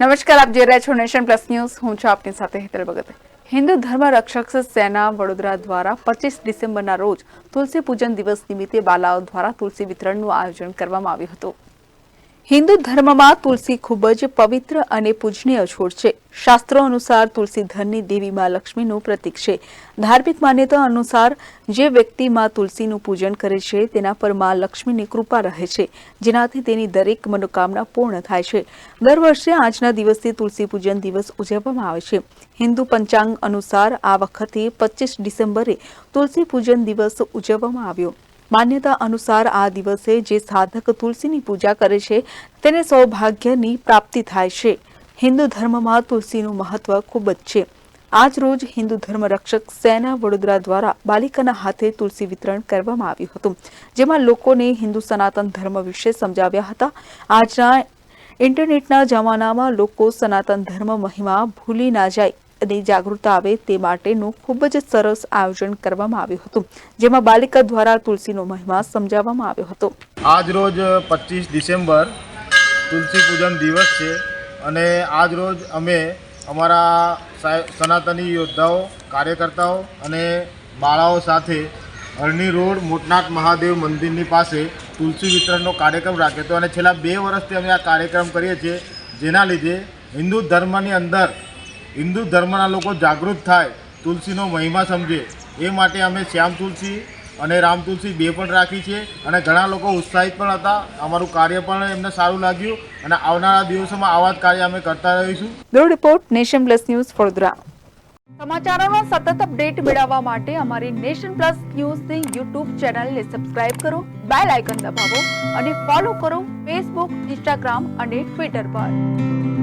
નમસ્કાર, આપ જોઈ રહ્યા છો નેશન પ્લસ ન્યૂઝ. હું છું આપની સાથે હેતલ ભગત. હિન્દુ ધર્મ રક્ષક સેના વડોદરા દ્વારા પચીસ ડિસેમ્બરના રોજ તુલસી પૂજન દિવસ નિમિત્તે બાલાઓ દ્વારા તુલસી વિતરણનું આયોજન કરવામાં આવ્યું હતું. હિન્દુ ધર્મમાં તુલસી ખૂબ જ પવિત્ર અને પૂજનીય છોડ છે. શાસ્ત્રો અનુસાર તુલસી ધનની દેવી માં લક્ષ્મીનું પ્રતીક છે. ધાર્મિક માન્યતા અનુસાર જે વ્યક્તિ માં તુલસીનું પૂજન કરે છે, તેના પરમાં લક્ષ્મીની કૃપા રહે છે, જેનાથી તેની દરેક મનોકામના પૂર્ણ થાય છે. દર વર્ષે આજના દિવસથી તુલસી પૂજન દિવસ ઉજવવામાં આવે છે. હિન્દુ પંચાંગ અનુસાર આ વખતે પચીસ ડિસેમ્બરે તુલસી પૂજન દિવસ ઉજવવામાં આવ્યો. માન્યતા અનુસાર આ દિવસે જે સાધક તુલસીની પૂજા કરે છે, તેને સૌભાગ્યની પ્રાપ્તિ થાય છે. હિન્દુ ધર્મમાં તુલસીનું મહત્વ ખૂબ જ છે. આજ રોજ હિન્દુ ધર્મ રક્ષક સેના વડોદરા દ્વારા બાલિકાના હાથે તુલસી વિતરણ કરવામાં આવ્યું હતું, જેમાં લોકોને હિન્દુ સનાતન ધર્મ વિશે સમજાવ્યા હતા. આજના ઇન્ટરનેટના જમાનામાં લોકો સનાતન ધર્મ મહિમા ભૂલી ના જાય અને જાગૃતતા આવે તે માટેનું ખૂબ જ સરસ આયોજન કરવામાં આવ્યું હતું, જેમાં બાલિકા દ્વારા તુલસીનો મહિમા સમજાવવામાં આવ્યો હતો. આજ રોજ પચીસ ડિસેમ્બર તુલસી પૂજન દિવસ છે અને આજ રોજ અમે અમારા સનાતની યોદ્ધાઓ, કાર્યકર્તાઓ અને બાળાઓ સાથે અરણી રોડ મોટનાથ મહાદેવ મંદિરની પાસે તુલસી વિતરણનો કાર્યક્રમ રાખ્યો હતો અને છેલ્લા બે વર્ષથી અમે આ કાર્યક્રમ કરીએ છીએ. જેના લીધે હિન્દુ ધર્મની અંદર હિન્દુ ધર્મના લોકો જાગૃત થાય, તુલસીનો મહિમા સમજે. એ માટે અમે શ્યામ તુલસી અને રામ તુલસી બે પણ રાખી છે અને ઘણા લોકો ઉત્સાહિત પણ હતા. અમારું કાર્ય પણ એમને સારું લાગ્યું અને આવનારા દિવસોમાં આવા જ કાર્ય અમે કરતા રહીશું. Bureau report, nation plus news Vadodara. સમાચારોનો સતત અપડેટ મેળવવા માટે અમારી નેશન પ્લસ ન્યૂઝની યુટ્યુબ ચેનલને સબસ્ક્રાઇબ કરો, બેલ આઇકન દબાવો અને ફોલો કરો ફેસબુક, ઇન્સ્ટાગ્રામ અને ટ્વિટર પર.